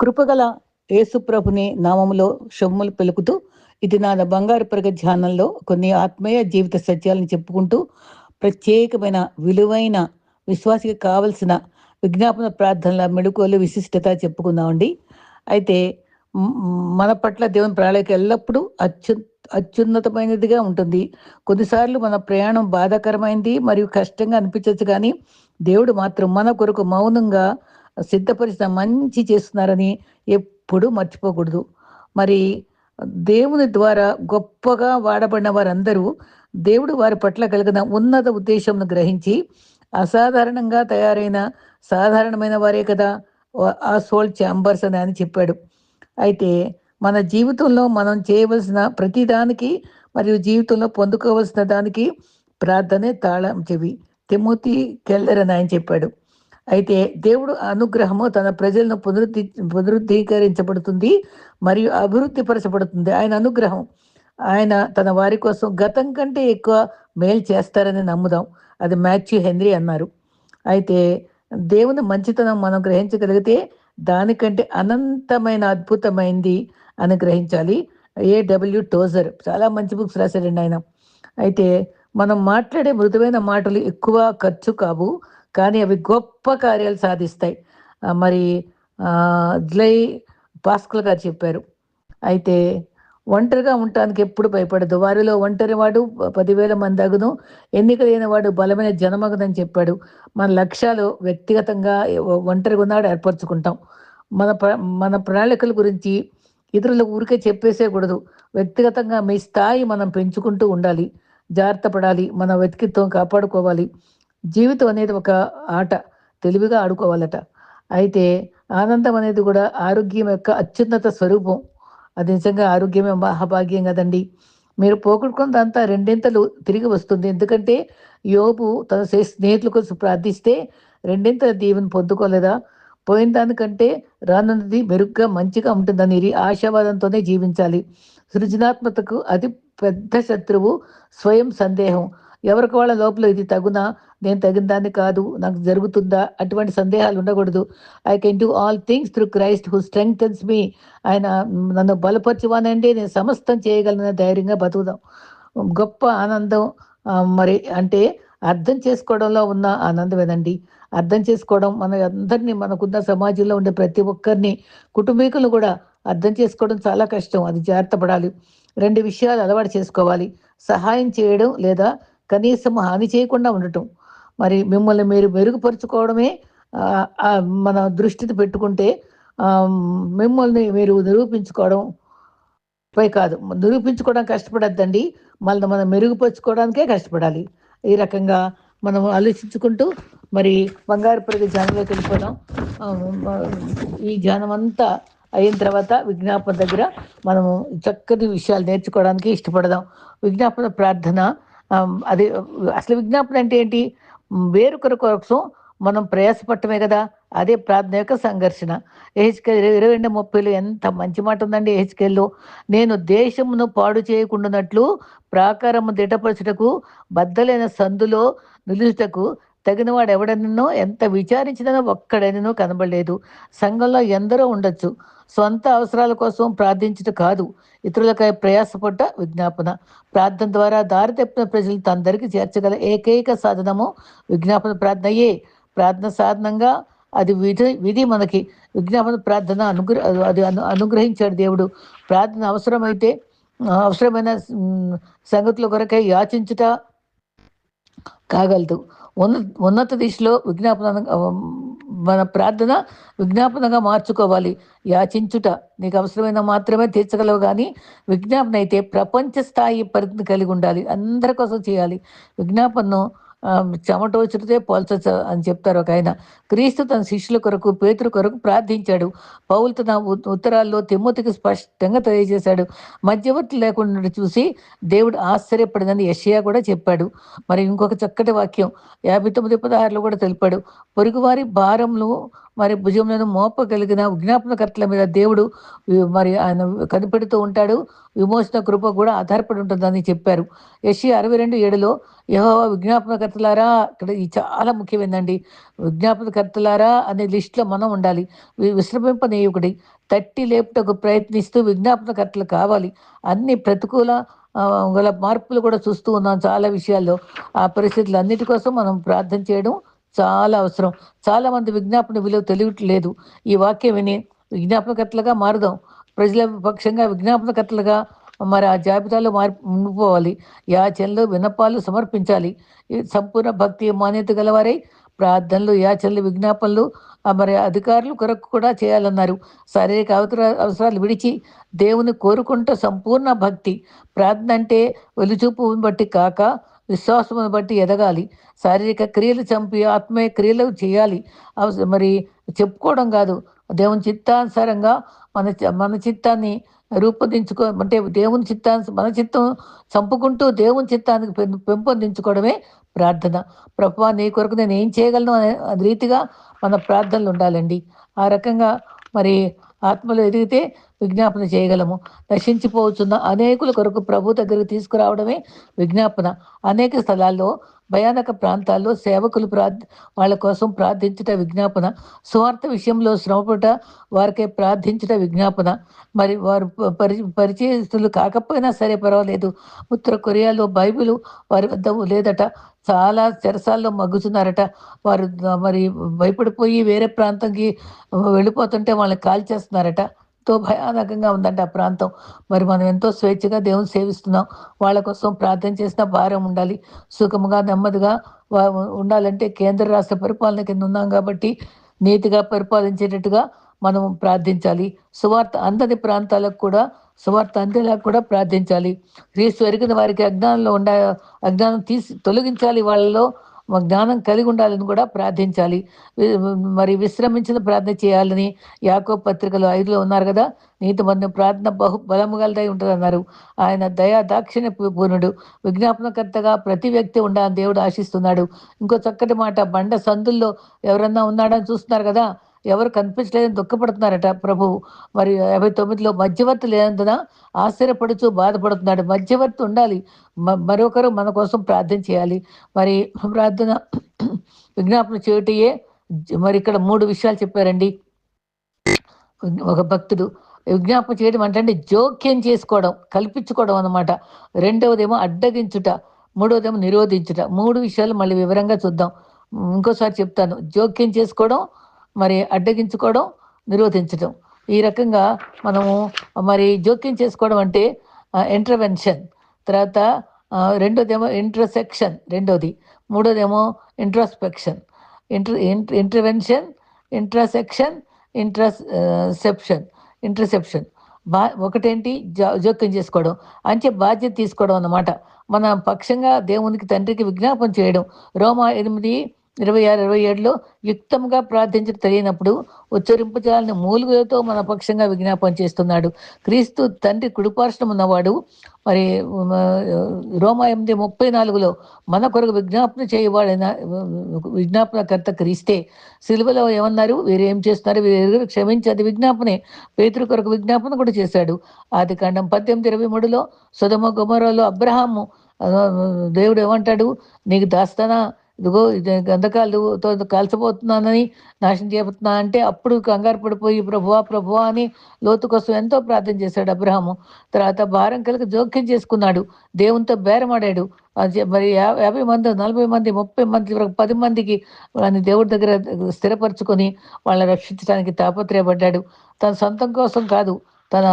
కృపగల యేసుప్రభుని నామములో శొమ్ములు పెలుకుతూ ఇది నా బంగారు పరగ ధ్యానంలో కొన్ని ఆత్మీయ జీవిత సత్యాలను చెప్పుకుంటూ ప్రత్యేకమైన విలువైన విశ్వాసికి కావలసిన విజ్ఞాపన ప్రార్థనల మెడుకోలు విశిష్టత చెప్పుకుందామండి. అయితే మన పట్ల దేవుని ప్రణాళిక ఎల్లప్పుడూ అత్యు అత్యున్నతమైనదిగా ఉంటుంది. కొన్నిసార్లు మన ప్రయాణం బాధాకరమైంది మరియు కష్టంగా అనిపించవచ్చు కానీ దేవుడు మాత్రం మన కొరకు మౌనంగా సిద్ధపరిచిన మంచి చేస్తున్నారని ఎప్పుడూ మర్చిపోకూడదు. మరి దేవుని ద్వారా గొప్పగా వాడబడిన వారందరూ దేవుడు వారి పట్ల కలిగిన ఉన్నత ఉద్దేశంను గ్రహించి అసాధారణంగా తయారైన సాధారణమైన వారే కదా ఆ సోల్ ఛాంబర్స్ అని అని చెప్పాడు. అయితే మన జీవితంలో మనం చేయవలసిన ప్రతిదానికి మరియు జీవితంలో పొందుకోవలసిన దానికి ప్రార్థనే తాళం చెవి. తిమోతి కెల్లర్ అని ఆయన చెప్పాడు. అయితే దేవుడు అనుగ్రహము తన ప్రజలను పునరుద్ధి పునరుద్ధీకరించబడుతుంది మరియు అభివృద్ధి పరచబడుతుంది ఆయన అనుగ్రహం. ఆయన తన వారి కోసం గతం కంటే ఎక్కువ మేలు చేస్తారని నమ్ముదాం. అది మాథ్యూ హెన్రీ అన్నారు. అయితే దేవుని మంచితనం మనం గ్రహించగలిగితే దానికంటే అనంతమైన అద్భుతమైంది అని గ్రహించాలి. A W Tozer. చాలా మంచి బుక్స్ రాశాడండి ఆయన. అయితే మనం మాట్లాడే మృదువైన మాటలు ఎక్కువ ఖర్చు కావు. కానీ అవి గొప్ప కార్యాలు సాధిస్తాయి. మరి జ్లై జై పాస్కల్ గారు చెప్పారు. అయితే ఒంటరిగా ఉండటానికి ఎప్పుడు భయపడదు. వారిలో ఒంటరి వాడు పదివేల మంది అగును ఎన్నికలైన వాడు బలమైన జనమగదని చెప్పాడు. మన లక్ష్యాలు వ్యక్తిగతంగా ఒంటరిగా ఉన్నాడు ఏర్పరచుకుంటాం. మన ప్ర- మన ప్రణాళికల గురించి ఇతరులకు ఊరికే చెప్పేసేయకూడదు. వ్యక్తిగతంగా మీ స్థాయి మనం పెంచుకుంటూ ఉండాలి. జాగ్రత్త పడాలి. మన వ్యక్తిత్వం కాపాడుకోవాలి. జీవితం అనేది ఒక ఆట తెలివిగా ఆడుకోవాలట. అయితే ఆనందం అనేది కూడా ఆరోగ్యం యొక్క అత్యున్నత స్వరూపం. అది నిజంగా ఆరోగ్యమే మహాభాగ్యం కదండి. మీరు పోగొట్టుకున్నదంతా రెండింతలు తిరిగి వస్తుంది. ఎందుకంటే యోబు తన స్నేహితుల కోసం ప్రార్థిస్తే రెండింతల దీవెని పొందుకోలేదా? పోయిన దానికంటే రానున్నది మెరుగ్గా మంచిగా ఉంటుందని ఆశావాదంతోనే జీవించాలి. సృజనాత్మకకు అతి పెద్ద శత్రువు స్వయం సందేహం. ఎవరికి వాళ్ళ లోపల ఇది తగునా? నేను తగిన దాన్ని కాదు. నాకు జరుగుతుందా? అటువంటి సందేహాలు ఉండకూడదు. I can do all things through Christ who strengthens me ఆయన నన్ను బలపరచువానండి నేను సమస్తం చేయగలను ధైర్యంగా బతుకుదాం. గొప్ప ఆనందం మరి అంటే అర్థం చేసుకోవడంలో ఉన్న ఆనందమేనండి అర్థం చేసుకోవడం మన అందరినీ మనకున్న సమాజంలో ఉండే ప్రతి ఒక్కరిని కుటుంబీకులు కూడా అర్థం చేసుకోవడం చాలా కష్టం. అది జాగ్రత్త పడాలి. రెండు విషయాలు అలవాటు చేసుకోవాలి. సహాయం చేయడం లేదా కనీసం హాని చేయకుండా ఉండటం. మరి మిమ్మల్ని మీరు మెరుగుపరుచుకోవడమే మన దృష్టిని పెట్టుకుంటే మిమ్మల్ని మీరు నిరూపించుకోవడం పై కాదు. నిరూపించుకోవడం కష్టపడద్దండి. మళ్ళీ మనం మెరుగుపరుచుకోవడానికే కష్టపడాలి. ఈ రకంగా మనం ఆలోచించుకుంటూ మరి బంగారు ప్రతి ధ్యానంలోకి వెళ్ళిపోదాం. ఈ ధ్యానం అంతా అయిన తర్వాత విజ్ఞాపన దగ్గర మనము చక్కటి విషయాలు నేర్చుకోవడానికి ఇష్టపడదాం. విజ్ఞాపన ప్రార్థన అది అసలు విజ్ఞాపన అంటే ఏంటి? వేరొకరి కోసం మనం ప్రయాసపడటమే కదా. అదే ప్రార్థన యొక్క సంఘర్షణ. ఏహెచ్కేల్ ఇరవై రెండు ముప్పైలో ఎంత మంచి మాట ఉందండి ఏహెచ్కేల్లో నేను దేశమును పాడు చేయకుండానట్లు ప్రాకారము దిటపరచుటకు బద్దలైన సందులో నిలుచుటకు తగినవాడు ఎవడనో ఎంత విచారించినో ఒక్కడైనను కనబడలేదు. సంఘంలో ఎందరో ఉండొచ్చు. సొంత అవసరాల కోసం ప్రార్థించుట కాదు. ఇతరులకై ప్రయాసపడ్డ విజ్ఞాపన. ప్రార్థన ద్వారా దారి తప్పిన ప్రజలు తన చేర్చగల ఏకైక సాధనము విజ్ఞాపన ప్రార్థనయే. ప్రార్థన సాధనంగా అది విధి విధి మనకి. విజ్ఞాపన ప్రార్థన అనుగ్రహ అది అను అనుగ్రహించాడు దేవుడు. ప్రార్థన అవసరమైతే అవసరమైన సంగతుల కొరకై యాచించుట కాగలదు. ఉన్న ఉన్నత దిశలో విజ్ఞాపన మన ప్రార్థన విజ్ఞాపనగా మార్చుకోవాలి. యాచించుట నీకు అవసరమైన మాత్రమే తీర్చగలవు కానీ విజ్ఞాపన అయితే ప్రపంచ స్థాయి పరిధిని కలిగి ఉండాలి. అందరి కోసం చేయాలి. విజ్ఞాపనను చెమట వచ్చితే పోల్చచ్చు అని చెప్తారు ఒక ఆయన. క్రీస్తు తన శిష్యుల కొరకు పేతురు కొరకు ప్రార్థించాడు. పౌలు తన ఉత్తరాల్లో తిమ్మతికి స్పష్టంగా తెలియజేశాడు. మధ్యవర్తి లేకుండా చూసి దేవుడు ఆశ్చర్యపడిందని యషయా కూడా చెప్పాడు. మరి ఇంకొక చక్కటి వాక్యం యాభై తొమ్మిది పదహారులో కూడా తెలిపాడు. పొరుగువారి భారంలో మరి భుజంలో మోపగలిగిన విజ్ఞాపనకర్తల మీద దేవుడు మరి ఆయన కనిపెడుతూ ఉంటాడు. విమోచన కృప కూడా ఆధారపడి ఉంటుందని చెప్పారు. ఎస్సీ అరవై రెండు ఏడులో యహోవా విజ్ఞాపనకర్తలారా ఇక్కడ ఇది చాలా ముఖ్యమైనదండి విజ్ఞాపనకర్తలారా అనే లిస్టులో మనం ఉండాలి. వి- ఒకటి తట్టి లేపుటకు ప్రయత్నిస్తూ విజ్ఞాపనకర్తలు కావాలి. అన్ని ప్రతికూల గల మార్పులు కూడా చూస్తూ ఉన్నాం చాలా విషయాల్లో. ఆ పరిస్థితులు అన్నిటి కోసం మనం ప్రార్థన చేయడం చాలా అవసరం. చాలా మంది విజ్ఞాపన విలువ తెలియట్లేదు. ఈ వాక్యం విని విజ్ఞాపనకర్తలుగా మారుదాం. ప్రజల పక్షంగా విజ్ఞాపనకర్తలుగా మరి ఆ జాబితాలో మారి ఉండిపోవాలి. యాచనలు వినపాలు సమర్పించాలి. సంపూర్ణ భక్తి మాన్యత గలవారై ప్రార్థనలు యాచనలు విజ్ఞాపనలు మరి అధికారులు కొరకు కూడా చేయాలన్నారు. శారీరక అవసర అవసరాలు విడిచి దేవుని కోరుకుంటూ సంపూర్ణ భక్తి. ప్రార్థన అంటే వెలుచూపు బట్టి కాక విశ్వాసమును బట్టి ఎదగాలి. శారీరక క్రియలు చంపి ఆత్మీయ క్రియలు చేయాలి. మరి చెప్పుకోవడం కాదు. దేవుని చిత్తానుసారంగా మన మన చిత్తాన్ని రూపొందించుకో అంటే దేవుని చిత్తాన్ని మన చిత్తం చంపుకుంటూ దేవుని చిత్తానికి పెం- పెంపొందించుకోవడమే ప్రార్థన. ప్రభా నీ కొరకు నేను ఏం చేయగలను అనే అనే రీతిగా మన ప్రార్థనలు ఉండాలండి. ఆ రకంగా మరి ఆత్మలో ఎదిగితే విజ్ఞాపన చేయగలము. నశించిపోవచ్చున్న అనేకుల కొరకు ప్రభు దగ్గరకు తీసుకురావడమే విజ్ఞాపన. అనేక స్థలాల్లో భయానక ప్రాంతాల్లో సేవకులు ప్రా వాళ్ళ కోసం ప్రార్థించుట విజ్ఞాపన. స్వార్థ విషయంలో శ్రమపట వారికే ప్రార్థించుట విజ్ఞాపన. మరి వారు పరి పరిచయస్తులు కాకపోయినా సరే పర్వాలేదు. ఉత్తర కొరియాలో బైబిల్ వారి వద్ద లేదట. చాలా చెరసాల్లో మగ్గుతున్నారట వారు మరి భయపడిపోయి వేరే ప్రాంతంకి వెళ్ళిపోతుంటే వాళ్ళని కాల్చేస్తున్నారట. ఎంతో భయానకంగా ఉందండి ఆ ప్రాంతం. మరి మనం ఎంతో స్వేచ్ఛగా దేవుని సేవిస్తున్నాం. వాళ్ళ కోసం ప్రార్థన చేసిన భారం ఉండాలి. సుఖముగా నెమ్మదిగా ఉండాలంటే కేంద్ర రాష్ట్ర పరిపాలన కింద ఉన్నాం కాబట్టి నీతిగా పరిపాలించేటట్టుగా మనం ప్రార్థించాలి. సువార్త అందని ప్రాంతాలకు కూడా సువార్త అందేలా కూడా ప్రార్థించాలి. క్రీస్తు ఎరిగిన వారికి అజ్ఞానంలో ఉండ అజ్ఞానం తీసి తొలగించాలి వాళ్ళలో. జ్ఞానం కలిగి ఉండాలని కూడా ప్రార్థించాలి. మరి విశ్రమించిన ప్రార్థన చేయాలని యాకో పత్రికలు ఐదులో ఉన్నారు కదా? నీతి మందు ప్రార్థన బహు బలము గలదై ఉంటుంది అన్నారు ఆయన దయా దాక్షిణ్య పూర్ణుడు. విజ్ఞాపనకర్తగా ప్రతి వ్యక్తి ఉండాలని దేవుడు ఆశిస్తున్నాడు. ఇంకో చక్కటి మాట బండ సందుల్లో ఎవరన్నా ఉన్నాడని చూస్తున్నారు కదా? ఎవరు కనిపించలేదని దుఃఖపడుతున్నారట ప్రభు. మరి యాభై తొమ్మిదిలో మధ్యవర్తి లేనందున ఆశ్చర్యపడుచు బాధపడుతున్నాడు. మధ్యవర్తి ఉండాలి. మరొకరు మన కోసం ప్రార్థన చేయాలి. మరి ప్రార్థన విజ్ఞాపన చేయటయే మరి ఇక్కడ మూడు విషయాలు చెప్పారండి. ఒక భక్తుడు విజ్ఞాపన చేయడం అంటే జోక్యం చేసుకోవడం కల్పించుకోవడం అనమాట రెండవదేమో అడ్డగించుట మూడవదేమో నిరోధించుట. మూడు విషయాలు మళ్ళీ వివరంగా చూద్దాం. ఇంకోసారి చెప్తాను. జోక్యం చేసుకోవడం మరి అడ్డగించుకోవడం నిరోధించడం. ఈ రకంగా మనము మరి జోక్యం చేసుకోవడం అంటే ఇంటర్వెన్షన్ తర్వాత రెండోదేమో ఇంట్రసెక్షన్ రెండోది. మూడోదేమో introspection inter intervention intersection interception interception బా ఒకటేంటి? జో- జోక్యం చేసుకోవడం. అంటే బాధ్యత తీసుకోవడం అన్నమాట. మన పక్షంగా దేవునికి తండ్రికి విజ్ఞాపన చేయడం. రోమా ఎనిమిది ఇరవై ఆరు ఇరవై ఏడులో యుక్తంగా ప్రార్థించడం తెలియనప్పుడు ఉచ్చరింపజాలని మూలుగులతో మన పక్షంగా విజ్ఞాపన చేస్తున్నాడు. క్రీస్తు తండ్రి కుడిపార్శ్వం ఉన్నవాడు మరి రోమా ఎనిమిది ముప్పై నాలుగులో మన కొరకు విజ్ఞాపన చేయవాడైన విజ్ఞాపనకర్త క్రీస్తే సిలువలో ఏమన్నారు? వీరు ఏం చేస్తున్నారు? వీరు క్షమించి అది విజ్ఞాపనే. పేతురు కొరకు విజ్ఞాపన కూడా చేశాడు. ఆది కాండం పద్దెనిమిది ఇరవై మూడులో సుధమ గుమరలో అబ్రహాము దేవుడు ఏమంటాడు? నీకు దాస్తానా? ఇదిగో ఇది గంధకాలతో కలిసిపోతున్నానని నాశనం చేయబోతున్నా అంటే అప్పుడు కంగారు పడిపోయి ప్రభువా ప్రభువా అని లోతు కోసం ఎంతో ప్రార్థన చేశాడు అబ్రహాము. తర్వాత భారం కలిగి జోక్యం చేసుకున్నాడు. దేవునితో బేరమాడాడు. అది మరి యాభై మంది నలభై మంది ముప్పై మంది పది మందికి వాళ్ళని దేవుడి దగ్గర స్థిరపరచుకొని వాళ్ళని రక్షించడానికి తాపత్రయపడ్డాడు. తన సొంతం కోసం కాదు తన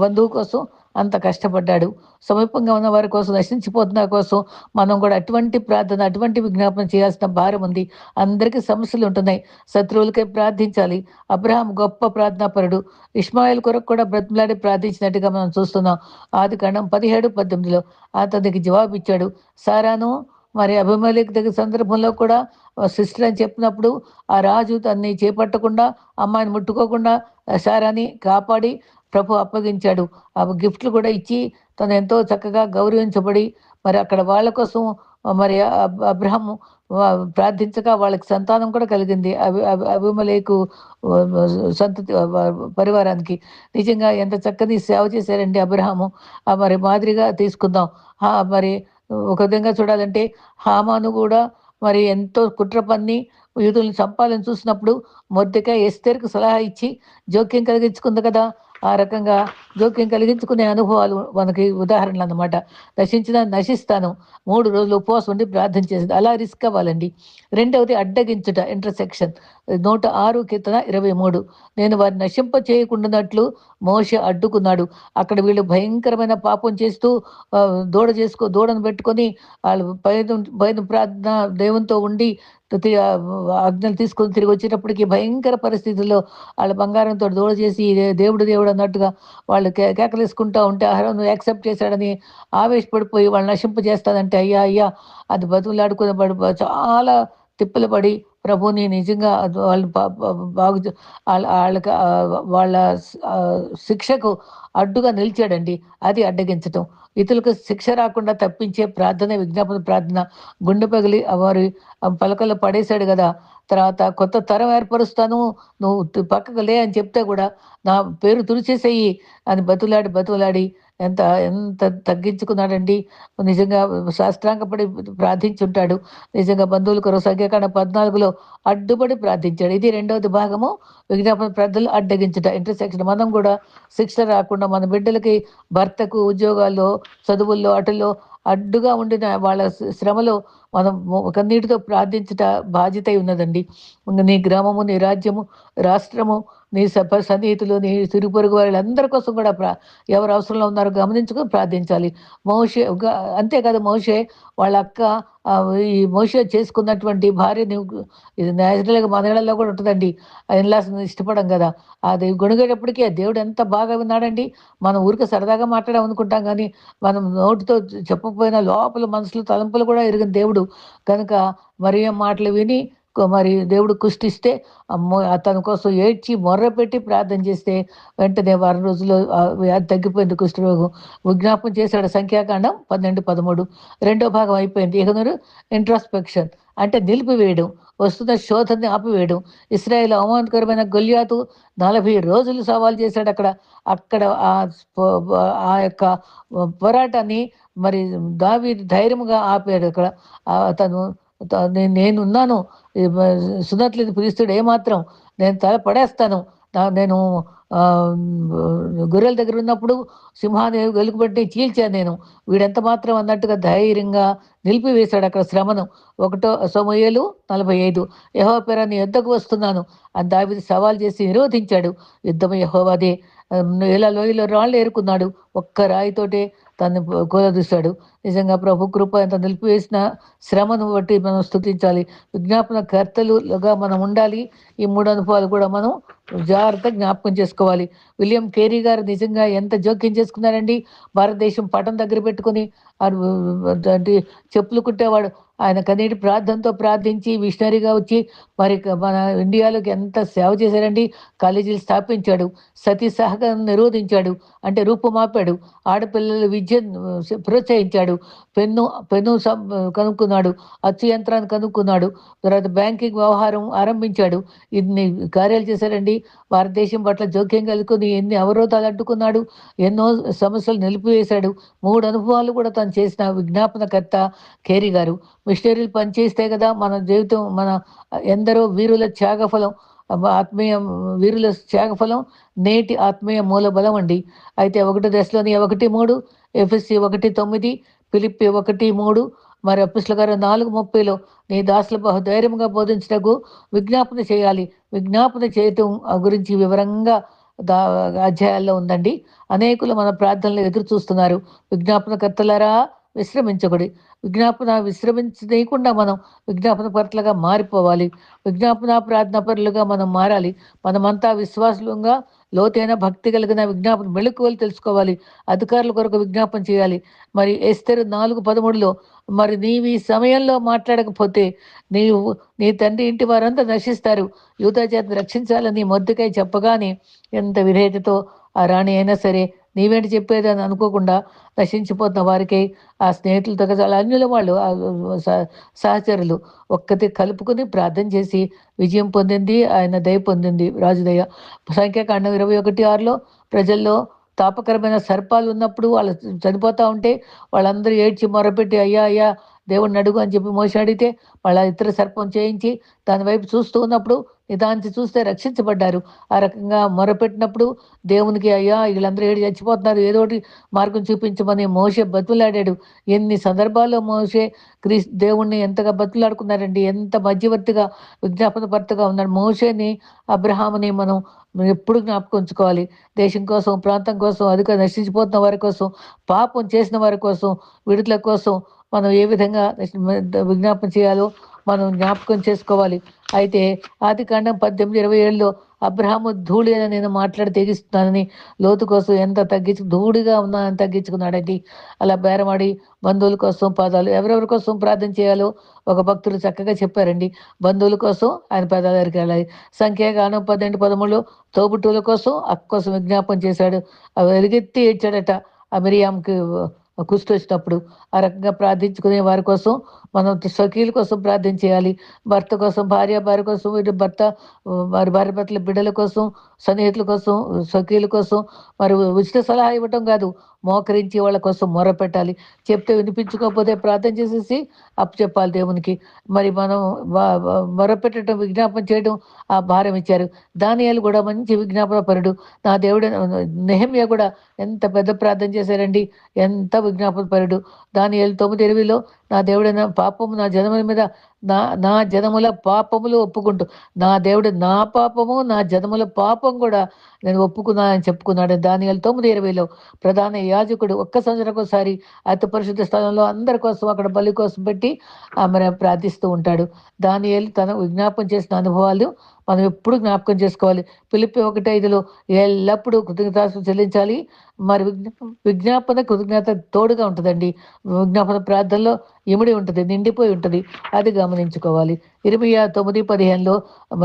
బంధువు కోసం అంత కష్టపడ్డాడు. సమీపంగా ఉన్న వారి కోసం నశించిపోతున్న కోసం మనం కూడా అటువంటి ప్రార్థన అటువంటి విజ్ఞాపన చేయాల్సిన భారం ఉంది. అందరికీ సమస్యలు ఉంటున్నాయి. శత్రువులకే ప్రార్థించాలి. అబ్రహాం గొప్ప ప్రార్థనాపరుడు. ఇస్మాయిల్ కొరకు కూడా బ్రతిమలాడి ప్రార్థించినట్టుగా మనం చూస్తున్నాం. ఆది కాండం పదిహేడు పద్దెనిమిదిలో అతనికి జవాబు ఇచ్చాడు. సారాను మరి అభిమలేఖ దగ్గర సందర్భంలో కూడా సిస్టర్ అని చెప్పినప్పుడు ఆ రాజు తన్ని చేపట్టకుండా అమ్మాయిని ముట్టుకోకుండా సారాని కాపాడి ప్రభు అప్పగించాడు. ఆ గిఫ్ట్లు కూడా ఇచ్చి తను ఎంతో చక్కగా గౌరవించబడి మరి అక్కడ వాళ్ళ కోసం మరి అబ్రహం ప్రార్థించగా వాళ్ళకి సంతానం కూడా కలిగింది. అభి అభిమలేకు సంతతి పరివారానికి. నిజంగా ఎంత చక్కని సేవ చేశారండి అబ్రహాము. ఆ మరి మాదిరిగా తీసుకుందాం. మరి ఒక విధంగా చూడాలంటే హామాను కూడా మరి ఎంతో కుట్ర పన్ని యూదుల్ని చంపాలని చూసినప్పుడు మొద్దక ఎస్తేర్కు సలహా ఇచ్చి జోక్యం కలిగించుకుంది కదా. ఆ రకంగా జోక్యం కలిగించుకునే అనుభవాలు మనకి ఉదాహరణలు అన్నమాట. నశించిన నశిస్తాను. మూడు రోజులు ఉపవాసం ఉండి ప్రార్థన చేసింది. అలా రిస్క్ అవ్వాలండి. రెండవది అడ్డగించుట ఇంటర్సెక్షన్ నూట ఆరు కీర్తన ఇరవై మూడు. నేను వారిని నశింప చేయకుండానట్లు మోష అడ్డుకున్నాడు. అక్కడ వీళ్ళు భయంకరమైన పాపం చేస్తూ దూడ చేసుకో దూడను పెట్టుకొని వాళ్ళు భయం భయం ప్రార్థన దేవునితో ఉండి ఆజ్ఞలు తీసుకొని తిరిగి వచ్చేటప్పటికి భయంకర పరిస్థితుల్లో వాళ్ళ బంగారంతో దూడ చేసి దేవుడు దేవుడు అన్నట్టుగా వాళ్ళు కే కేకలేసుకుంటా ఉంటే ఆహారం యాక్సెప్ట్ చేశాడని ఆవేశపడిపోయి వాళ్ళు నశింప చేస్తాదంటే అయ్యా అయ్యా అది బతుకులాడుకుని పడి చాలా తిప్పలు పడి ప్రభుని నిజంగా వాళ్ళు బాగు వాళ్ళ వాళ్ళకి వాళ్ళ శిక్షకు అడ్డుగా నిలిచాడండి. అది అడ్డగించటం. ఇతరులకు శిక్ష రాకుండా తప్పించే ప్రార్థన విజ్ఞాపన ప్రార్థన గుండె పగిలి వారి పలకలు పడేశాడు కదా తర్వాత కొత్త తరం ఏర్పరుస్తాను నువ్వు పక్కకు లే అని చెప్తే కూడా నా పేరు తుడిచేసేయి అని బతులాడి బతులాడి ఎంత ఎంత తగ్గించుకున్నాడండి. నిజంగా శాస్త్రాంగపడి ప్రార్థించుంటాడు. నిజంగా బంధువుల కొరకు సంఖ్యాకాండ పద్నాలుగులో అడ్డుపడి ప్రార్థించాడు. ఇది రెండవది భాగము. విజ్ఞాపన ప్రార్థనలు అడ్డగించుట. ఇంటర్సెక్షన్ మనం కూడా శిక్ష రాకుండా మన బిడ్డలకి భర్తకు ఉద్యోగాల్లో చదువుల్లో అటుల్లో అడ్డుగా ఉండిన వాళ్ళ శ్రమలో మనం కన్నీటితో ప్రార్థించట బాధ్యత అయి ఉన్నదండి నీ గ్రామము నీ రాజ్యము రాష్ట్రము నీ సభ సన్నిహితులు నీ తిరుగు పొరుగు వాళ్ళందరి కోసం కూడా ప్రా ఎవరు అవసరంలో ఉన్నారో గమనించుకొని ప్రార్థించాలి. మోషే అంతేకాదు మోషే వాళ్ళ అక్క ఈ మోషే చేసుకున్నటువంటి భార్య నువ్వు ఇది నేచురల్గా మన కూడా ఉంటుందండి. ఇన్లాస్ ఇష్టపడం కదా. అది గొణిగేటప్పటికీ ఆ దేవుడు ఎంత బాగా విన్నాడండి. మనం ఊరికి సరదాగా మాట్లాడే అనుకుంటాం కానీ మనం నోటితో చెప్పకపోయినా లోపల మనసులో తలంపులు కూడా ఎరిగిన దేవుడు. కనుక మరి మాటలు విని మరి దేవుడు కుష్టిస్తే అమ్మో అతని కోసం ఏడ్చి మొర్ర పెట్టి ప్రార్థన చేస్తే వెంటనే వారం రోజుల్లో వ్యాధి తగ్గిపోయింది కుష్ఠరోగం విజ్ఞాపం చేశాడు సంఖ్యాకాండం పన్నెండు పదమూడు. రెండో భాగం అయిపోయింది. ఇక ఇంట్రాస్పెక్షన్ అంటే నిలిపివేయడం వస్తున్న శోధనని ఆపివేయడం. ఇస్రాయేల్ అవమానకరమైన గొల్యాతు నలభై రోజులు సవాల్ చేశాడు అక్కడ. అక్కడ ఆ ఆ యొక్క పోరాటాన్ని మరి దావి ధైర్యంగా ఆపాడు అక్కడ. అతను నేనున్నాను. ఈ పిలుస్తుడు ఏమాత్రం నేను తల పడేస్తాను. నేను గొర్రెల దగ్గర ఉన్నప్పుడు సింహాన్ని వెలుగుబట్టి చీల్చాను నేను. వీడెంత మాత్రం అన్నట్టుగా ధైర్యంగా నిలిపివేశాడు అక్కడ శ్రమను. ఒకటో సమయలు నలభై ఐదు. యహో పేర నీ యుద్ధకు వస్తున్నాను అని దావిది సవాల్ చేసి నిరోధించాడు. యుద్ధం యహోవాదే. ఇలా లోయలో రాళ్ళు ఏరుకున్నాడు. ఒక్క రాయితోటే తను కూలదీశాడు నిజంగా ప్రభు కృప ఎంత నిలిపివేసిన శ్రమను బట్టి మనం స్థుతించాలి. విజ్ఞాపన కర్తలుగా మనం ఉండాలి. ఈ మూడు అనుభవాలు కూడా మనం జాగ్రత్తగా జ్ఞాపకం చేసుకోవాలి. విలియం కేరీ గారు నిజంగా ఎంత జోక్యం చేసుకున్నారండి. భారతదేశం పటం దగ్గర పెట్టుకుని అంటే చెప్పులు కుట్టేవాడు. ఆయన కన్నీటి ప్రార్థనతో ప్రార్థించి మిషనరీగా వచ్చి మరి మన ఇండియాలోకి ఎంత సేవ చేశారండి. కాలేజీలు స్థాపించాడు. సతీ సహకారం నిరోధించాడు. అంటే రూపుమాపాడు. ఆడపిల్లల విద్య ప్రోత్సహించాడు. Pen pen కనుక్కున్నాడు. అచ్చు యంత్రాన్ని కనుక్కున్నాడు. తర్వాత బ్యాంకింగ్ వ్యవహారం ఆరంభించాడు. ఇన్ని కార్యాలు చేశారండి. భారతదేశం పట్ల జోక్యం కలుగుని ఎన్ని అవరోధాలు అడ్డుకున్నాడు ఎన్నో సమస్యలు నిలిపివేశాడు. మూడు అనుభవాలు కూడా తను చేసిన విజ్ఞాపనకర్త కేరీ గారు. మిషనరీలు పనిచేస్తే కదా మన జీవితం మన ఎందరో వీరుల త్యాగఫలం ఆత్మీయ వీరుల త్యాగఫలం నేటి ఆత్మీయ మూలబలం అండి. అయితే ఒకటి దశలోని ఒకటి మూడు ఎఫ్ఎస్సి ఒకటి తొమ్మిది ఫిలిప్పి ఒకటి మూడు మరి అప్పుస్ల గారు నాలుగు ముప్పైలో నీ దాసుల బహు ధైర్యంగా బోధించటకు విజ్ఞాపన చేయాలి. విజ్ఞాపన చేయటం గురించి వివరంగా దా అధ్యాయాల్లో ఉందండి. అనేకులు మన ప్రార్థనలు ఎదురు చూస్తున్నారు. విజ్ఞాపనకర్తలారా విశ్రమించకూడి విజ్ఞాపన విశ్రమించనీయకుండా మనం విజ్ఞాపన పరులుగా మారిపోవాలి. విజ్ఞాపన ప్రార్థన పరులుగా మనం మారాలి. మనమంతా విశ్వాసంగా లోతైన భక్తి కలిగిన విజ్ఞాపన మెళుకువలు తెలుసుకోవాలి. అధికారుల కొరకు విజ్ఞాపన చేయాలి. మరి ఎస్తరు నాలుగు పదమూడులో మరి నీవి సమయంలో మాట్లాడకపోతే నీవు నీ తండ్రి ఇంటి వారంతా నశిస్తారు. యూదా చేత రక్షించాలని మొద్దుకై చెప్పగానే ఎంత విధేయతతో ఆ రాణి అయినా సరే నీవేంటి చెప్పేది అని అనుకోకుండా నశించిపోతున్న వారికి ఆ స్నేహితులతో చాలా అన్యుల వాళ్ళు ఆ సహచరులు ఒక్కటి కలుపుకొని ప్రార్థన చేసి విజయం పొందింది ఆయన దయ పొందింది. రాజుదయ సంఖ్యాకాండం ఇరవై ఒకటి ఆరులో ప్రజల్లో తాపకరమైన సర్పాలు ఉన్నప్పుడు వాళ్ళు చనిపోతూ ఉంటే వాళ్ళందరూ ఏడ్చి మొరపెట్టి అయ్యా అయ్యా దేవుడిని అడుగు అని చెప్పి మోస అడిగితే వాళ్ళ ఇతర సర్పం చేయించి దాని వైపు చూస్తూ ఉన్నప్పుడు నిదానించి చూస్తే రక్షించబడ్డారు. ఆ రకంగా మొరపెట్టినప్పుడు దేవునికి అయ్యా వీళ్ళందరూ ఏడు చచ్చిపోతున్నారు? ఏదో ఒకటి మార్గం చూపించమని మోసే బతులాడాడు. ఎన్ని సందర్భాల్లో మోసే క్రీస్ దేవుణ్ణి ఎంతగా బతులాడుకున్నారండి? ఎంత మధ్యవర్తిగా విజ్ఞాపన భర్తగా ఉన్నాడు. మోసేని అబ్రహాముని మనం ఎప్పుడు జ్ఞాపకం ఉంచుకోవాలి. దేశం కోసం ప్రాంతం కోసం అధిక నశించిపోతున్న వారి కోసం పాపం చేసిన వారి కోసం విడుదల కోసం మనం ఏ విధంగా విజ్ఞాపన చేయాలో మనం జ్ఞాపకం చేసుకోవాలి. అయితే ఆది కాండం పద్దెనిమిది ఇరవై ఏళ్ళలో అబ్రహాము ధూళి అని నేను మాట్లాడి తెగిస్తున్నానని లోతు కోసం ఎంత తగ్గించు ధూళిగా ఉన్నానని తగ్గించుకున్నాడండి. అలా బేరమాడి బంధువుల కోసం పాదాలు ఎవరెవరి కోసం ప్రార్థన చేయాలో ఒక భక్తులు చక్కగా చెప్పారండి. బంధువుల కోసం ఆయన పదాల దగ్గరికి వెళ్ళాలి. సంఖ్యాగానం పన్నెండు పదమూడులో తోబుట్టువుల కోసం అక్క కోసం విజ్ఞాపం చేశాడు. అవి ఎలుగెత్తి ఏడ్చాడట. ఆ మిరియాంకి వచ్చినప్పుడు ఆ రకంగా ప్రార్థించుకునే వారి కోసం మనం స్వకీయుల కోసం ప్రార్థన చేయాలి. భర్త కోసం భార్య భార్య కోసం భర్త వారి భార్య భర్తల బిడ్డల కోసం సన్నిహితుల కోసం స్వకీయుల కోసం మరి ఉచిత సలహా ఇవ్వటం కాదు. మోకరించి వాళ్ళ కోసం మొర పెట్టాలి చెప్తే వినిపించుకోకపోతే ప్రార్థన చేసేసి అప్పు చెప్పాలి దేవునికి. మరి మనం వా- మొర పెట్టడం విజ్ఞాపన చేయడం ఆ భారం ఇచ్చారు. దానియాలు కూడా మంచి విజ్ఞాపన పరుడు నా దేవుడు నెహమ్య కూడా ఎంత పెద్ద ప్రార్థన చేశారండి. ఎంత విజ్ఞాపన పరుడు దానియాలు తొమ్మిది ఎనిమిదిలో నా దేవుడైన పాపము నా జనముల మీద నా నా జనముల పాపములు ఒప్పుకుంటూ నా దేవుడు నా పాపము నా జనముల పాపం కూడా నేను ఒప్పుకున్నానని చెప్పుకున్నాడు. దానియాలు తొమ్మిది ఇరవైలో ప్రధాన యాజకుడు ఒక్క సంవత్సరంకోసారి అతి పరిశుద్ధ స్థలంలో అందరి కోసం అక్కడ బలి కోసం పెట్టి ఆమె ప్రార్థిస్తూ ఉంటాడు. దానియేలు తన విజ్ఞాపం చేసిన అనుభవాలు మనం ఎప్పుడు జ్ఞాపకం చేసుకోవాలి. పిలిపి ఒకటి ఐదులో ఎల్లప్పుడూ కృతజ్ఞతాస్తులు చెల్లించాలి. మరి విజ్ఞా విజ్ఞాపన కృతజ్ఞత తోడుగా ఉంటుందండి. విజ్ఞాపన ప్రార్థనలో ఇమిడి ఉంటుంది నిండిపోయి ఉంటుంది. అది గమనించుకోవాలి. ఇరవై తొమ్మిది పదిహేనులో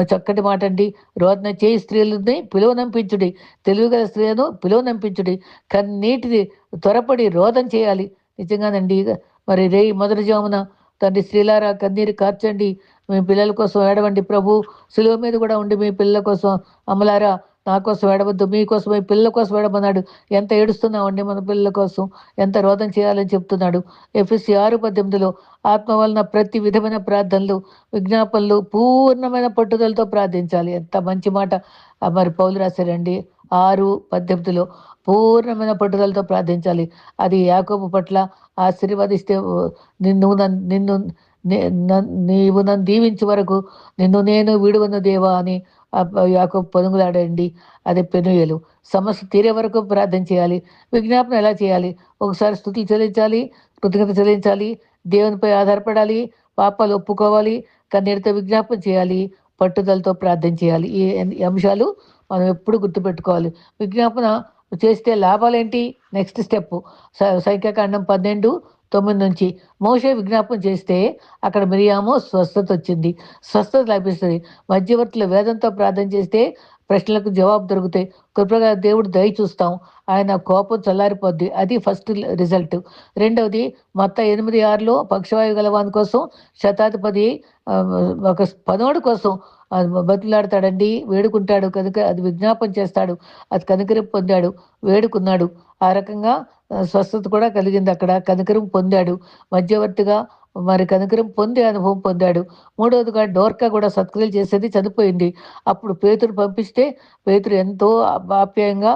చక్కటి మాట అండి రోదన చేయి స్త్రీలని పిలువనంపించుడి తెలివిగల స్త్రీలను పిలువనంపించుడి కన్నీటిది త్వరపడి రోదన చేయాలి. నిజంగానండి. మరి రేయి మొదటి జామున తండ్రి స్త్రీలారా కన్నీరు కార్చండి. మీ పిల్లల కోసం ఏడవండి ప్రభు. సులువ మీద కూడా ఉండి మీ పిల్లల కోసం అమలారా నా కోసం ఏడవద్దు మీకోసం పిల్లల కోసం ఏడమన్నాడు. ఎంత ఏడుస్తున్నామండి మన పిల్లల కోసం? ఎంత రోదం చేయాలని చెప్తున్నాడు. ఎఫ్ఎస్సి ఆరు పద్దెనిమిదిలో ఆత్మ వలన ప్రతి విధమైన ప్రార్థనలు విజ్ఞాపనలు పూర్ణమైన పట్టుదలతో ప్రార్థించాలి. ఎంత మంచి మాట. మరి పౌలు రాశారండి ఆరు పద్దెనిమిదిలో పూర్ణమైన పట్టుదలతో ప్రార్థించాలి. అది యాకోబు పట్ల ఆశీర్వదిస్తే నిన్ను నన్- నిన్ను నే- నన్- నీవు నన్ను దీవించే వరకు నిన్ను నేను విడువను దేవా అని యాకోబు పొదుగులాడండి అది పెనుయలు. సమస్య తీరే వరకు ప్రార్థన చేయాలి. విజ్ఞాపన ఎలా చేయాలి? ఒకసారి స్థుతులు చెల్లించాలి కృతజ్ఞత చెల్లించాలి దేవునిపై ఆధారపడాలి పాపాలు ఒప్పుకోవాలి కన్నీటితో విజ్ఞాపన చేయాలి పట్టుదలతో ప్రార్థన చేయాలి. ఈ ఈ అంశాలు మనం ఎప్పుడు గుర్తుపెట్టుకోవాలి. విజ్ఞాపన చేస్తే లాభాలేంటి? నెక్స్ట్ స్టెప్ సంఖ్యాకాండం పన్నెండు తొమ్మిది నుంచి మోషే విజ్ఞాపం చేస్తే అక్కడ మిరియాము స్వస్థత వచ్చింది. స్వస్థత లభిస్తుంది. మధ్యవర్తులు వేదంతో ప్రార్థన చేస్తే ప్రశ్నలకు జవాబు దొరుకుతాయి. కృపగా దేవుడు దయ చూస్తాం. ఆయన కోపం చల్లారిపోద్ది. అది ఫస్ట్ రిజల్ట్. రెండవది మొత్తం ఎనిమిది ఆరులో పక్షవాయు గలవాని కోసం శతాధిపతి ఒక పదోడు కోసం బతులాడతాడండి వేడుకుంటాడు. కనుక అది విజ్ఞాపం చేస్తాడు. అది కనికరం పొందాడు వేడుకున్నాడు. ఆ రకంగా స్వస్థత కూడా కలిగింది అక్కడ. కనికరం పొందాడు. మధ్యవర్తిగా మరి కనికరం పొందే అనుభవం పొందాడు. మూడవదిగా డోర్కా కూడా సత్క్రియలు చేసేది చనిపోయింది. అప్పుడు పేతురు పంపిస్తే పేతురు ఎంతో ఆప్యాయంగా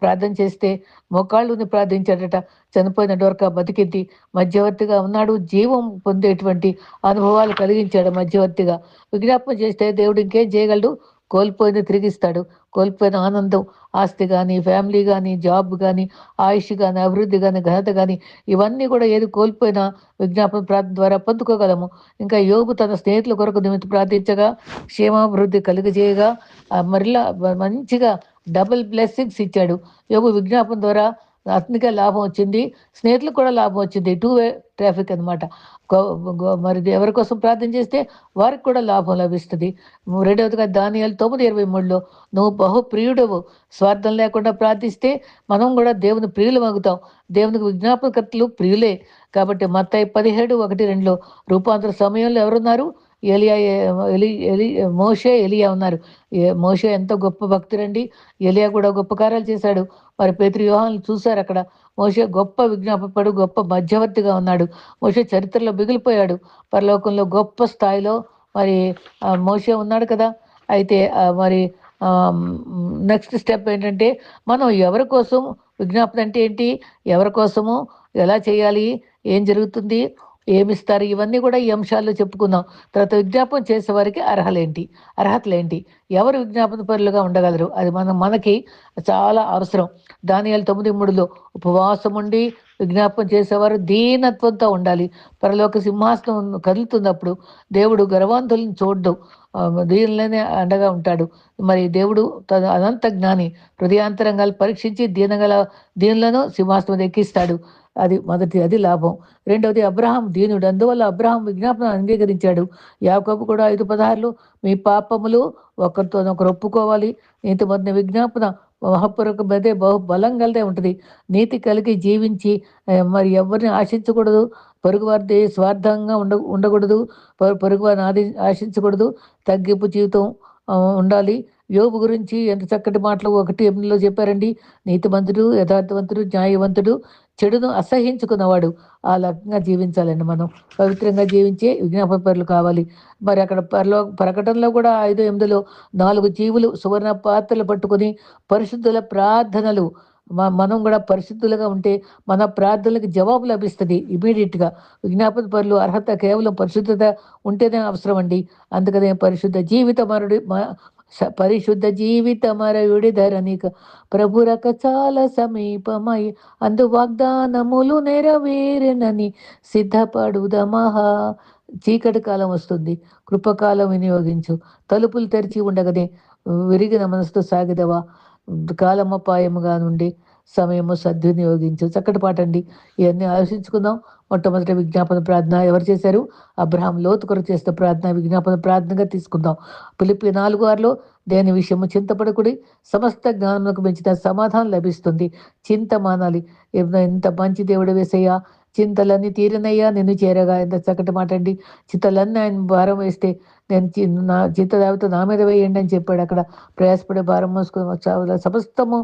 ప్రార్థన చేస్తే మొక్కాళ్ళుని ప్రార్థించాడట. చనిపోయిన డోర్కా బతికింది. మధ్యవర్తిగా ఉన్నాడు. జీవం పొందేటువంటి అనుభవాలు కలిగించాడు మధ్యవర్తిగా. విజ్ఞాపన చేస్తే దేవుడు ఇంకేం చేయగలడు? కోల్పోయిన తిరిగిస్తాడు కోల్పోయిన ఆనందం ఆస్తి కానీ ఫ్యామిలీ కానీ జాబ్ కానీ ఆయుష్ కానీ అభివృద్ధి కానీ ఘనత కానీ ఇవన్నీ కూడా ఏది కోల్పోయినా విజ్ఞాపన ప్రార్థన ద్వారా పొందుకోగలము. ఇంకా యోగు తన స్నేహితుల కొరకు నిమిత్తం ప్రార్థించగా క్షేమాభివృద్ధి కలుగజేయగా మరలా మంచిగా డబుల్ బ్లెస్సింగ్స్ ఇచ్చాడు. యోగు విజ్ఞాపన ద్వారా అతనికే లాభం వచ్చింది స్నేహితులకు కూడా లాభం వచ్చింది. టూ వే ట్రాఫిక్ అనమాట మరి ఎవరి కోసం ప్రార్థన చేస్తే వారికి కూడా లాభం లభిస్తుంది. రెండవదిగా దానియాలు తొమ్మిది ఇరవై మూడులో నువ్వు బహు ప్రియుడవు స్వార్థం లేకుండా ప్రార్థిస్తే మనం కూడా దేవుని ప్రియులు మగుతాం దేవునికి విజ్ఞాపనకర్తలు ప్రియులే. కాబట్టి మత్తాయి పదిహేడు ఒకటి రెండులో రూపాంతర సమయంలో ఎవరున్నారు? ఎలియా ఎలి ఎలి మోషే ఎలియా ఉన్నారు. మోషే ఎంత గొప్ప భక్తుడండి ఎలియా కూడా గొప్ప కార్యాలు చేశాడు. మరి పేతృ వ్యూహాలను చూశారు అక్కడ. మోషే గొప్ప విజ్ఞాపడు గొప్ప మధ్యవర్తిగా ఉన్నాడు. మోషే చరిత్రలో మిగిలిపోయాడు. పరలోకంలో గొప్ప స్థాయిలో మరి మోషే ఉన్నాడు కదా. అయితే మరి నెక్స్ట్ స్టెప్ ఏంటంటే మనం ఎవరి కోసం విజ్ఞాపన అంటే ఏంటి? ఎవరి కోసము ఎలా చేయాలి? ఏం జరుగుతుంది? ఏమిస్తారు? ఇవన్నీ కూడా ఈ అంశాల్లో చెప్పుకుందాం. తర్వాత విజ్ఞాపన చేసేవారికి అర్హలేంటి? అర్హతలేంటి? ఎవరు విజ్ఞాపన పరులుగా ఉండగలరు? అది మనం మనకి చాలా అవసరం. దానియాల తొమ్మిది మూడులో ఉపవాసం ఉండి విజ్ఞాపం చేసేవారు దీనత్వంతో ఉండాలి. పరలోక సింహాసనం కదులుతున్నప్పుడు దేవుడు గర్వాంతులను చూడడం. దీనిలోనే అండగా ఉంటాడు. మరి దేవుడు తన అనంత జ్ఞాని హృదయాంతరంగాలు పరీక్షించి దీనగల దీనిలోనూ సింహాసనం ఎక్కిస్తాడు. అది మొదటి అది లాభం. రెండవది అబ్రహాం దీనుడు. అందువల్ల అబ్రహాం విజ్ఞాపన అంగీకరించాడు. యాకబు కూడా ఐదు పదహారులు మీ పాపములు ఒకరితో ఒకరు ఒప్పుకోవాలి. నీతి మొదటి విజ్ఞాపన మహాపూర్వకమైతే బహు బలం కలిదే ఉంటుంది. నీతి కలిగి జీవించి మరి ఎవరిని ఆశించకూడదు. పొరుగువారి స్వార్థంగా ఉండ ఉండకూడదు. పొరుగువారిని ఆది ఆశించకూడదు. తగ్గింపు జీవితం ఉండాలి. యోగు గురించి ఎంత చక్కటి మాటలు ఒకటి ఎనిమిదిలో చెప్పారండి. నీతిమంతుడు యథార్థవంతుడు న్యాయవంతుడు చెడును అసహించుకున్నవాడు. ఆ లగ్నంగా జీవించాలండి మనం. పవిత్రంగా జీవించే విజ్ఞాపనపరులు కావాలి. మరి అక్కడ పరలో ప్రకటనలో కూడా ఐదు ఎనిమిదిలో నాలుగు జీవులు సువర్ణ పాత్రలు పట్టుకొని పరిశుద్ధుల ప్రార్థనలు. మనం కూడా పరిశుద్ధులుగా ఉంటే మన ప్రార్థనలకు జవాబు లభిస్తుంది ఇమీడియట్గా. విజ్ఞాపన పనులు అర్హత కేవలం పరిశుద్ధత ఉంటేనే అవసరం అండి అందుకనే పరిశుద్ధ జీవిత మరుడి పరిశుద్ధ జీవిత మరయుడి ధరణిక ప్రభురక చాలా సమీపమై అందు వాగ్దానములు నెరవేరెనని సిద్ధపడుదమహా చీకటి కాలం వస్తుంది. కృపకాలం వినియోగించు. తలుపులు తెరిచి ఉండగనే విరిగిన మనసుతో సాగిదవా. కాలమపాయముగా నుండి సమయము సద్వినియోగించు చక్కటి పాటండి. ఇవన్నీ ఆలోచించుకుందాం. మొట్టమొదటి విజ్ఞాపన ప్రార్థన ఎవరు చేశారు? అబ్రహాం లోతు కొరకు చేస్తే ప్రార్థన విజ్ఞాపన ప్రార్థనగా తీసుకుందాం. పిలిపి నాలుగు ఆరులో దేని విషయము చింతపడకుడి? సమస్త జ్ఞానములకు మించిన సమాధానం లభిస్తుంది. చింత మానాలి ఎంత మంచి దేవుడు వేసయ్యా. చింతలన్నీ తీరినయ్యా నిన్ను చేరగా. ఎంత చక్కటి మాట అండి చింతలన్నీ ఆయన భారం వేస్తే నేను నా చింత దేవత నా మీద వేయండి అని చెప్పాడు అక్కడ. ప్రయాసపడే భారం మోసుకొని సమస్తము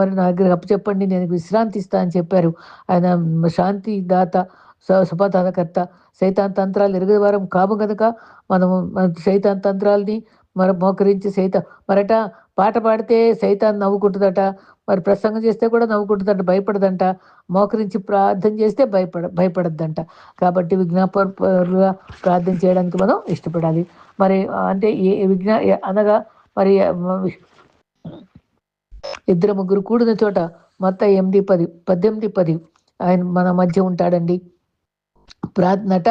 మరి నా దగ్గర చెప్పండి నేను విశ్రాంతి ఇస్తా అని చెప్పారు. ఆయన శాంతి దాత సమాధానకర్త సైతాన్ తంత్రాలు ఎరుగు వారం కాము కనుక మనము సైతాన్ తంత్రాలని మరి మోకరించి సైత మరట పాట పాడితే సైతాన్ నవ్వుకుంటుందట. మరి ప్రసంగం చేస్తే కూడా నవ్వుకుంటుందంట భయపడదంట. మోకరించి ప్రార్థన చేస్తే భయపడ భయపడద్దంట. కాబట్టి విజ్ఞాపనగా ప్రార్థన చేయడానికి మనం ఇష్టపడాలి. మరి అంటే ఏ విజ్ఞా అనగా మరి ఇద్దరు ముగ్గురు కూడిన చోట మొత్తం ఎనిమిది పది పద్దెనిమిది పది ఆయన మన మధ్య ఉంటాడండి. ప్రార్థనట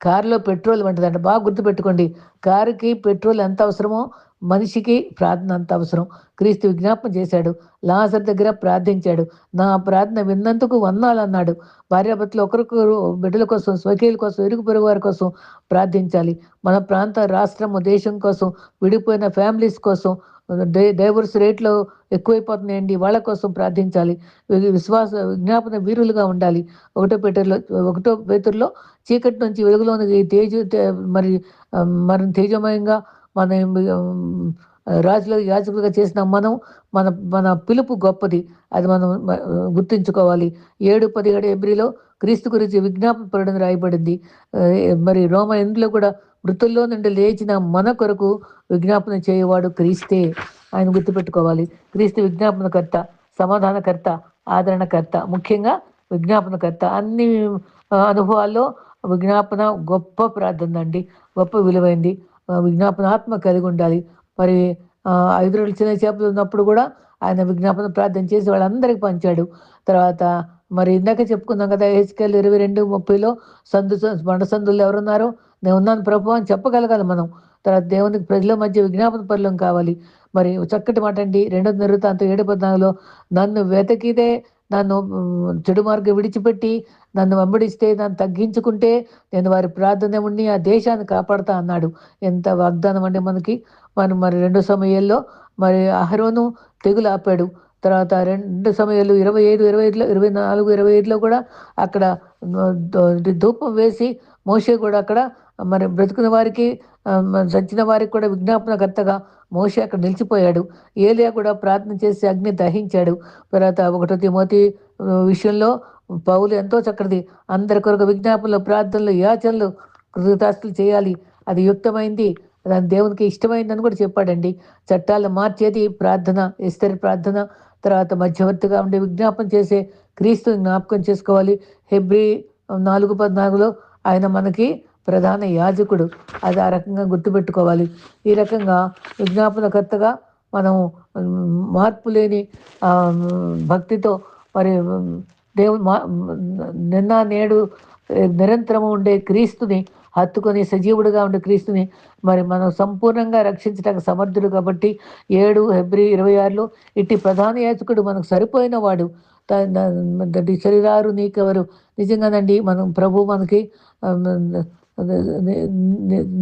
కారులో పెట్రోల్ వంటిదంట. బాగా గుర్తుపెట్టుకోండి. కారుకి పెట్రోల్ ఎంత అవసరమో మనిషికి ప్రార్థన అంత అవసరం. క్రీస్తు విజ్ఞాపన చేశాడు. లాజర్ దగ్గర ప్రార్థించాడు. నా ప్రార్థన విన్నందుకు వందాలన్నాడు. భార్యాభర్తలు ఒకరికొకరు బిడ్డల కోసం స్వకీయుల కోసం ఇరుగు పొరుగు వారి కోసం ప్రార్థించాలి. మన ప్రాంత రాష్ట్రము దేశం కోసం విడిపోయిన ఫ్యామిలీస్ కోసం డై డైవర్స్ రేట్లో ఎక్కువైపోతున్నాయండి. వాళ్ళ కోసం ప్రార్థించాలి. విశ్వాస విజ్ఞాపన వీరులుగా ఉండాలి. ఒకటో పేటర్లో ఒకటో పేతుల్లో చీకటి నుంచి వెలుగులోని తేజ మరి మరి తేజమయంగా మన రాజుల యాజకులుగా చేసిన మనం మన మన పిలుపు గొప్పది. అది మనం గుర్తుంచుకోవాలి. ఏడు పదిహేడు ఎబ్రిలో క్రీస్తు గురించి విజ్ఞాపన రాయబడింది. మరి రోమ ఇందులో కూడా మృతుల్లో నుండి లేచిన మన కొరకు విజ్ఞాపన చేయవాడు క్రీస్తే. ఆయన గుర్తుపెట్టుకోవాలి. క్రీస్తు విజ్ఞాపనకర్త సమాధానకర్త ఆదరణకర్త ముఖ్యంగా విజ్ఞాపనకర్త. అన్ని అనుభవాల్లో విజ్ఞాపన గొప్ప ప్రార్థన అండి. గొప్ప విలువైంది. విజ్ఞాపనాత్మ కలిగి ఉండాలి. మరి ఐదు రోజులు చిన్న చేపలు ఉన్నప్పుడు కూడా ఆయన విజ్ఞాపన ప్రార్థన చేసి వాళ్ళందరికీ పంచాడు. తర్వాత మరి ఇందాక చెప్పుకున్నాం కదా హెచ్కెల్ ఇరవై రెండు ముప్పైలో సందు బండ సందులు ఎవరున్నారు నేను ఉన్నాను ప్రభు అని చెప్పగలగాలి మనం. తర్వాత దేవునికి ప్రజల మధ్య విజ్ఞాపన పనులం కావాలి. మరి చక్కటి మాట అండి. రెండో నిరుతాంత ఏడు పద్నాలుగులో నన్ను వెతకిదే నన్ను చెడు మార్గం విడిచిపెట్టి నన్ను వెంబడిస్తే నన్ను తగ్గించుకుంటే నేను వారి ప్రార్థన ఉండి ఆ దేశాన్ని కాపాడుతా అన్నాడు. ఎంత వాగ్దానం అంటే మనకి. మనం మరి రెండు సమయాల్లో మరి అహరోను తెగులు ఆపాడు. తర్వాత రెండు సమయాలు ఇరవై ఐదు ఇరవై ఐదులో ఇరవై నాలుగు ఇరవై ఐదులో కూడా అక్కడ ధూపం వేసి మోసే కూడా అక్కడ మరి బ్రతుకున్న వారికి చచ్చిన వారికి కూడా విజ్ఞాపనకర్తగా మోషే అక్కడ నిలిచిపోయాడు. ఏలియా కూడా ప్రార్థన చేసి అగ్ని దహించాడు. తర్వాత ఒకటో తిమోతి విషయంలో పౌలు ఎంతో చక్కటిది. అందరి కొరకు విజ్ఞాపనలు ప్రార్థనలు యాచనలు కృతజ్ఞతలు చేయాలి. అది యుక్తమైంది. దాని దేవునికి ఇష్టమైందని కూడా చెప్పాడండి. చట్టాలను మార్చేది ప్రార్థన ఇస్తరి ప్రార్థన తర్వాత మధ్యవర్తిగా ఉండే విజ్ఞాపన చేసే క్రీస్తు జ్ఞాపకం చేసుకోవాలి. హెబ్రి నాలుగు పద్నాలుగులో ఆయన మనకి ప్రధాన యాజకుడు. అది ఆ రకంగా గుర్తుపెట్టుకోవాలి. ఈ రకంగా విజ్ఞాపనకర్తగా మనం మార్పు లేని భక్తితో మరి దేవుడు మా నిన్న నేడు నిరంతరము ఉండే క్రీస్తుని హత్తుకొని సజీవుడుగా ఉండే క్రీస్తుని మరి మనం సంపూర్ణంగా రక్షించడానికి సమర్థుడు కాబట్టి ఏడు ఫిబ్రవరి ఇరవై ఆరులో ఇట్టి ప్రధాన యాచకుడు మనకు సరిపోయిన వాడు. శరీరారు నీకెవరు? నిజంగానండి మనం ప్రభు మనకి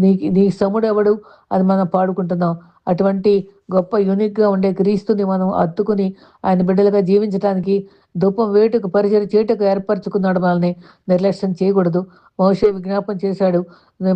నీ నీ సముడు ఎవడు? అది మనం పాడుకుంటున్నాం. అటువంటి గొప్ప యూనిక్గా ఉండే క్రీస్తుని మనం అత్తుకుని ఆయన బిడ్డలుగా జీవించడానికి దుప్పం వేటుకు పరిచయం చేటుకు ఏర్పరచుకున్నాడు మనల్ని. నిర్లక్ష్యం చేయకూడదు. మోసే విజ్ఞాపం చేశాడు.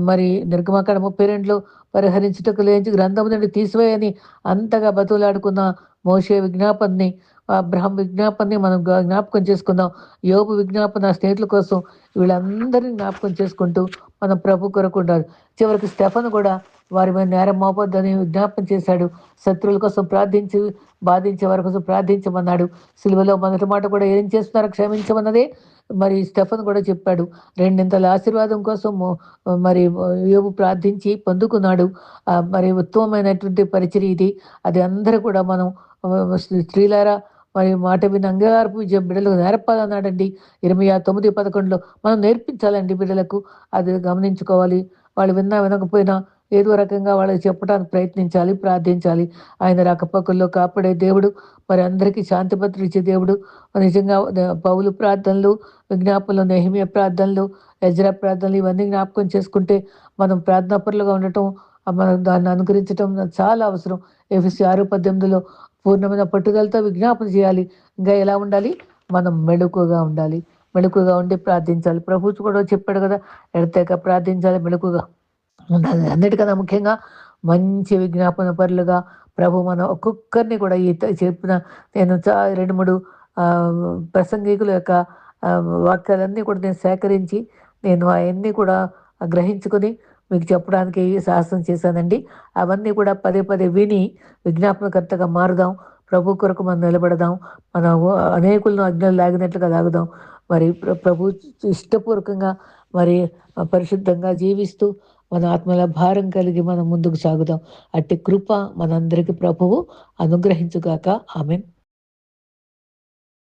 మరి నిర్గమకాడ ముప్పై రెండులో పరిహరించుటకు లేని గ్రంథం నుండి తీసివేయని అంతగా బతులాడుకున్న మోసే విజ్ఞాపన్ని అబ్రహం విజ్ఞాపనని మనం జ్ఞాపకం చేసుకుందాం. యోగు విజ్ఞాపన స్నేహితుల కోసం వీళ్ళందరినీ జ్ఞాపకం చేసుకుంటూ మనం ప్రభు కొరకు ఉండాలి. చివరికి స్టెఫన్ కూడా వారి మీద నేరం మోపొద్దని విజ్ఞాపన చేశాడు. శత్రువుల కోసం ప్రార్థించి బాధించే వారి కోసం ప్రార్థించమన్నాడు. సిలువలో మొదటి మాట కూడా ఏం చేస్తున్నారో క్షమించమన్నదే మరి స్టెఫన్ కూడా చెప్పాడు. రెండింతల ఆశీర్వాదం కోసం మరి యోగు ప్రార్థించి పొందుకున్నాడు. మరి ఉత్తమమైనటువంటి పరిచయం ఇది. అది అందరూ కూడా మనం స్త్రీలారా మరి మాట విని అంగీకారపు విజయం బిడ్డలకు నేర్పాలన్నాడండి. ఇరవై తొమ్మిది పదకొండులో మనం నేర్పించాలండి బిడ్డలకు. అది గమనించుకోవాలి. వాళ్ళు విన్నా వినకపోయినా ఏదో రకంగా వాళ్ళకి చెప్పడానికి ప్రయత్నించాలి ప్రార్థించాలి. ఆయన రకపక్కల్లో కాపాడే దేవుడు మరి అందరికీ శాంతి ఇచ్చే దేవుడు. నిజంగా పౌలు ప్రార్థనలు విజ్ఞాపనలు నెహిమియ ప్రార్థనలు యజ్రా ప్రార్థనలు ఇవన్నీ జ్ఞాపకం చేసుకుంటే మనం ప్రార్థనాపరులుగా ఉండటం మనం దాన్ని అనుకరించడం చాలా అవసరం. ఎఫ్ఎస్సి ఆరు పద్దెనిమిదిలో పూర్ణమైన పట్టుదలతో విజ్ఞాపన చేయాలి. ఇంకా ఎలా ఉండాలి? మనం మెళుకుగా ఉండాలి. మెళుకుగా ఉండి ప్రార్థించాలి. ప్రభు కూడా చెప్పాడు కదా ఎడతేక ప్రార్థించాలి మెళుకుగా ఉండాలి. అన్నిటికన్నా ముఖ్యంగా మంచి విజ్ఞాపన పరులుగా ప్రభు మన ఒక్కొక్కరిని కూడా ఈ చెప్పిన నేను చా రెండు మూడు ప్రసంగికుల యొక్క వాక్యాలన్నీ కూడా నేను సేకరించి నేను అవన్నీ కూడా గ్రహించుకొని మీకు చెప్పడానికి సాహసం చేశానండి? అవన్నీ కూడా పదే పదే విని విజ్ఞాపనకర్తగా మారుదాం. ప్రభు కొరకు మనం నిలబడదాం. మన అనేకులను అజ్ఞలు లాగినట్లుగా లాగుదాం. మరి ప్రభు ఇష్టపూర్వకంగా మరి పరిశుద్ధంగా జీవిస్తూ మన ఆత్మల భారం కలిగి మనం ముందుకు సాగుదాం. అట్టి కృప మనందరికీ ప్రభువు అనుగ్రహించుగాక. ఆమెన్.